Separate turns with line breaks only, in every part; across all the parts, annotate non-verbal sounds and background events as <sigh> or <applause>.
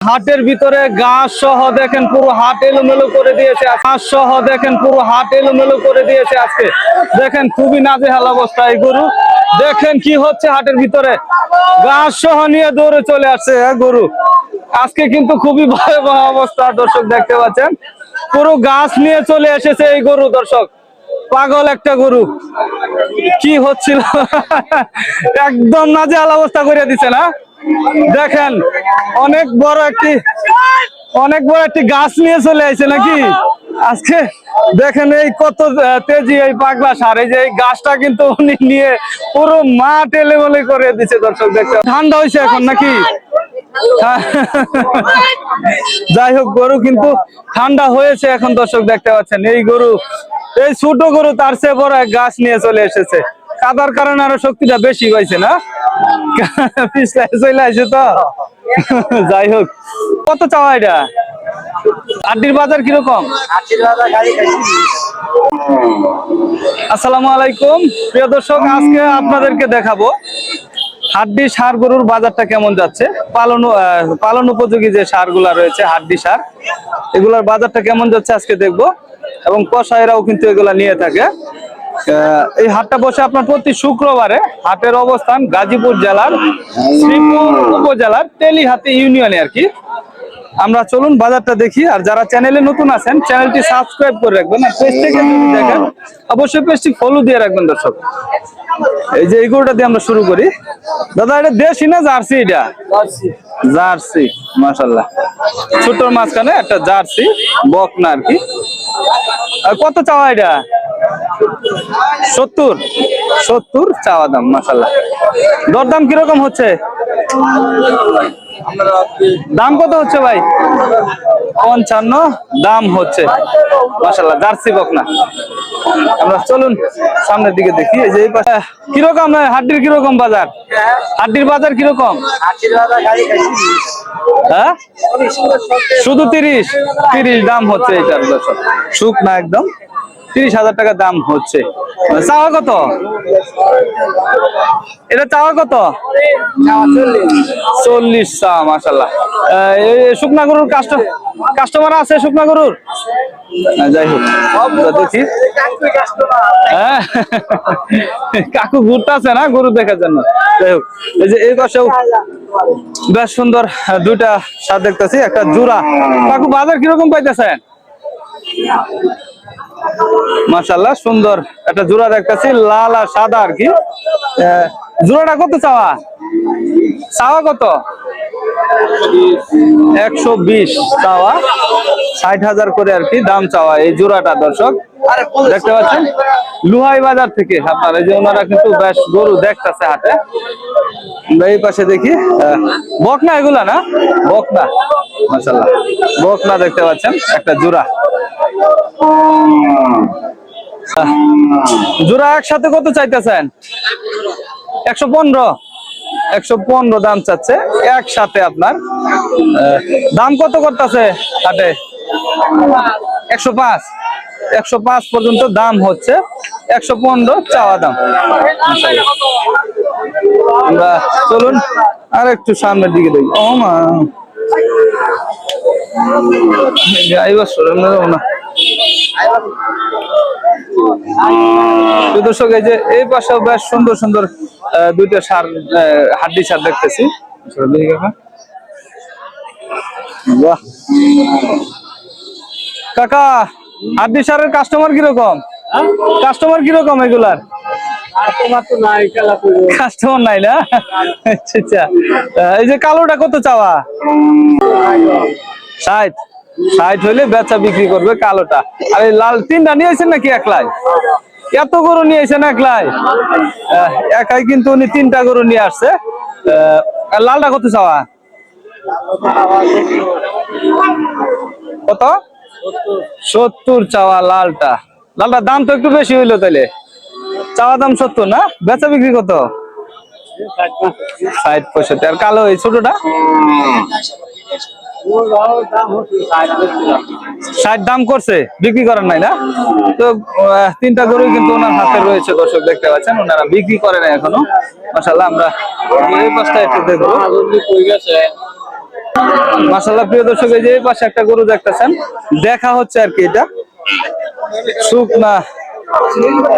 হাটের ভিতরে গাছ সহ দেখেন পুরো হাট এলোমেলো করে দিয়েছে। ঘাস সহ দেখেন পুরো হাট এলোমেলো করে দিয়েছে আজকে। দেখেন খুবই নাজেহাল অবস্থা এই গরু। দেখেন কি হচ্ছে হাটের ভিতরে। গাছ সহ নিয়ে দৌড়ে চলে আসছে হ্যাঁ গরু। আজকে কিন্তু খুবই ভয়াবহ অবস্থা, দর্শক দেখতে পাচ্ছেন। পুরো গাছ নিয়ে চলে এসেছে এই গরু, দর্শক। পাগল একটা গরু। কি হচ্ছিল? একদম নাজেহাল অবস্থা করে দিছে না? দেখেন, অনেক বড় একটি অনেক বড় একটি গাছ নিয়ে চলে আসছে নাকি? আজকে দেখেন এই কত তেজি এই পাগলা সার। এই যে এই গাছটা কিন্তু উনি নিয়ে পুরো মাঠ এলেমেলে করে দিচ্ছে দর্শক দেখতে। ঠান্ডা হয়েছে এখন নাকি। <laughs> যাই হোক, গরু কিন্তু ঠান্ডা হয়েছে এখন, দর্শক দেখতে পাচ্ছেন। এই গরু, এই ছোট গরু তার চেয়ে বড় এক গাছ নিয়ে চলে এসেছে। কাদার কারণে আরও শক্তিটা বেশি পাইছে না? চলে আসে তো। যাই হোক। কত চাওয়া এটা? আড্ডির বাজার কীরকম? আসসালামু আলাইকুম। প্রিয় দর্শক আজকে আপনাদেরকে দেখাবো হাড্ডি সার গরুর বাজারটা কেমন যাচ্ছে। পালন পালন উপযোগী যে সারগুলা রয়েছে হাড্ডি সার এগুলার বাজারটা কেমন যাচ্ছে আজকে দেখব। এবং কষাইরাও কিন্তু এগুলা নিয়ে থাকে। এই হাটটা বসে আপনার প্রতি শুক্রবারে হাটের অবস্থান গাজীপুর জেলার শ্রীপুর উপজেলার তেলিহাতি ইউনিয়নে আর কি। আমরা চলুন বাজারটা দেখি আর যারা চ্যানেলে নতুন আছেন চ্যানেলটি সাবস্ক্রাইব করে রাখবেন আর পেজ থেকে যদি দেখেন অবশ্যই পেজটি ফলো দিয়ে রাখবেন দর্শক। এই যে এই গরুটা দিয়ে আমরা শুরু করি। দাদা এটা দেশি না জার্সি এটা? জার্সি। মাশাল্লাহ ছোটর মাঝখানে একটা জার্সি বক না আর কি। আর কত চাওয়া এটা? সত্তর? সত্তর চাওয়া দাম মাসাল্লাহ দরদাম কীরকম হচ্ছে? দাম কত হচ্ছে ভাই? পঞ্চান্ন দাম হচ্ছে। মাসাল্লাহ জার্সি বকনা আমরা চলুন সামনের দিকে দেখি এই যে কীরকম হাড্ডির কীরকম বাজার? হাড্ডির বাজার কীরকম? হ্যাঁ? শুধু তিরিশ? তিরিশ দাম হচ্ছে এটার দর্শক সুখ না একদম। তিরিশ হাজার টাকা দাম হচ্ছে। চাওয়া কত? এটা চাওয়া কত? চল্লিশ চা মাসাল্লাহ শুকনা গরুর কাস্টমার আছে শুকনা গরুর? যাই হোক দেখি। হ্যাঁ কাকু ঘুরতে আছে না গরু দেখার জন্য। যাই হোক, এই যে এই পাশেও বেশ সুন্দর দুইটা সার দেখতেছি, একটা জোড়া। কাকু বাজার কীরকম পাইতেছেন? মাশাল্লাহ সুন্দর একটা জোড়া দেখতেছি, লাল আর সাদা আর কি। জোড়াটা কত চাওয়া? চাওয়া কত? একশো বিশ চাওয়া, ষাট হাজার করে আর কি দাম চাওয়া এই জোড়াটা, দর্শক। দেখতে পাচ্ছেন? লুহাই বাজার থেকে আপনার এই যে ওনারা কিন্তু বেশ গরু দেখতেছে আমরা এই পাশে দেখি বকনা এগুলা না? বকনা মাসাল্লাহ বকনা দেখতে পাচ্ছেন, একটা জোড়া। জোড়া একসাথে কত চাইতেছেন? একশো পনেরো। একশো পনেরো দাম চাচ্ছে, একসাথে আপনার। দাম কত করতেছে হাটে? একশো পাঁচ। একশো পাঁচ পর্যন্ত দাম হচ্ছে, একশো পনেরো চাওয়া দাম। আমরা চলুন আর একটু সামনের দিকে দেখি। ও মা। না। দর্শক এই যে এই পাশেও বেশ সুন্দর সুন্দর দুইটা সার হাড্ডি সার দেখতেছি। কাকা। হাড্ডি সারের কাস্টমার কীরকম? কাস্টমার কীরকম এগুলার? কাস্টমার নাই না? আচ্ছা আচ্ছা। আহ, এই যে কালোটা কত চাওয়া? ষাট। ষাট হইলে বেচা বিক্রি করবে কালোটা। আর এই লাল তিনটা নিয়েছেন নাকি একলাই? এত গরু নিয়েছেন একলাই? একাই কিন্তু উনি তিনটা গরু নিয়ে আসছে। লালটা কত চাওয়া? কত? সত্তর চাওয়া লালটা। লালটার দাম তো একটু বেশি হইল তাইলে। চাওয়া দাম সত্তর, না? বেচা বিক্রি কত? ষাট পঁয়ষট্টি। আর কালো এই ছোটটা? ষাট দাম করছে, বিক্রি করেন নাই না? তো তিনটা গরু কিন্তু ওনার হাতে রয়েছে, দর্শক দেখতে পাচ্ছেন, ওনারা বিক্রি করে নাই এখনও। মাসাল্লাহ আমরা এই দেখব। মাসাল্লাহ প্রিয় দর্শক, এই যে এই পাশে একটা গরু দেখতেছেন, দেখা হচ্ছে আর কি এটা। শুকনা,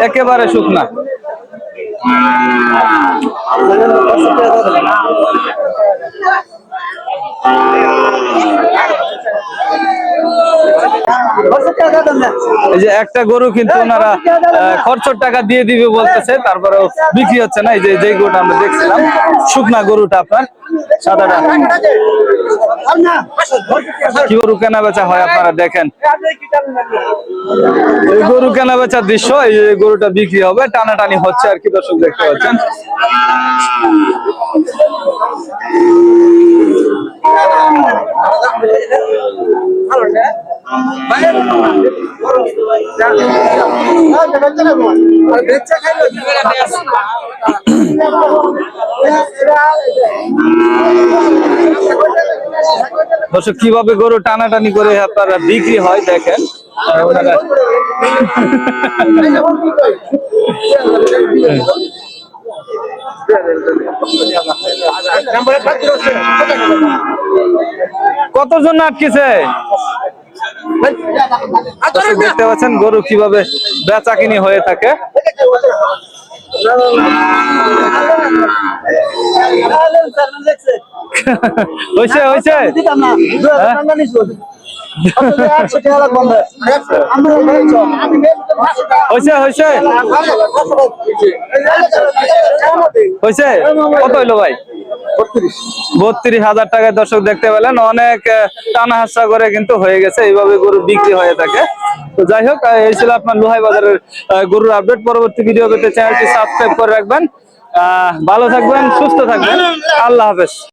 একেবারে শুকনা। এই যে একটা গরু কিন্তু ওনারা খরচর টাকা দিয়ে দিবে বলতেছে তারপরেও বিক্রি হচ্ছে না। এই যে যেই গরুটা আমরা দেখছিলাম শুকনা গরুটা আপনার সাদাটা। কি গরু কেনা বেচা হয় আপনারা দেখেন। এই গরু কেনা বেচার দৃশ্য এই গরুটা বিক্রি হবে টানাটানি হচ্ছে আর কি দর্শক দেখতে পাচ্ছেন। কীভাবে গরু টানাটানি করে আপনারা বিক্রি হয় দেখেন? কতজন আটকেছে? দেখতে পাচ্ছেন গরু কীভাবে বেচা কিনি হয়ে থাকে <laughs> হয়েছে হয়েছে হ্যাঁ? হয়েছে হয়েছে হয়েছে কত হইল ভাই? বত্রিশ। হাজার টাকায় দর্শক দেখতে পেলেন। অনেক টানা হাসা করে কিন্তু হয়ে গেছে। এইভাবে গরু বিক্রি হয়ে থাকে। তো যাই হোক এই ছিল আপনার লোহাই বাজারের গরুর আপডেট পরবর্তী ভিডিও পেতে চ্যানেলটি সাবস্ক্রাইব করে রাখবেন। আহ, ভালো থাকবেন সুস্থ থাকবেন। আল্লাহ হাফেজ।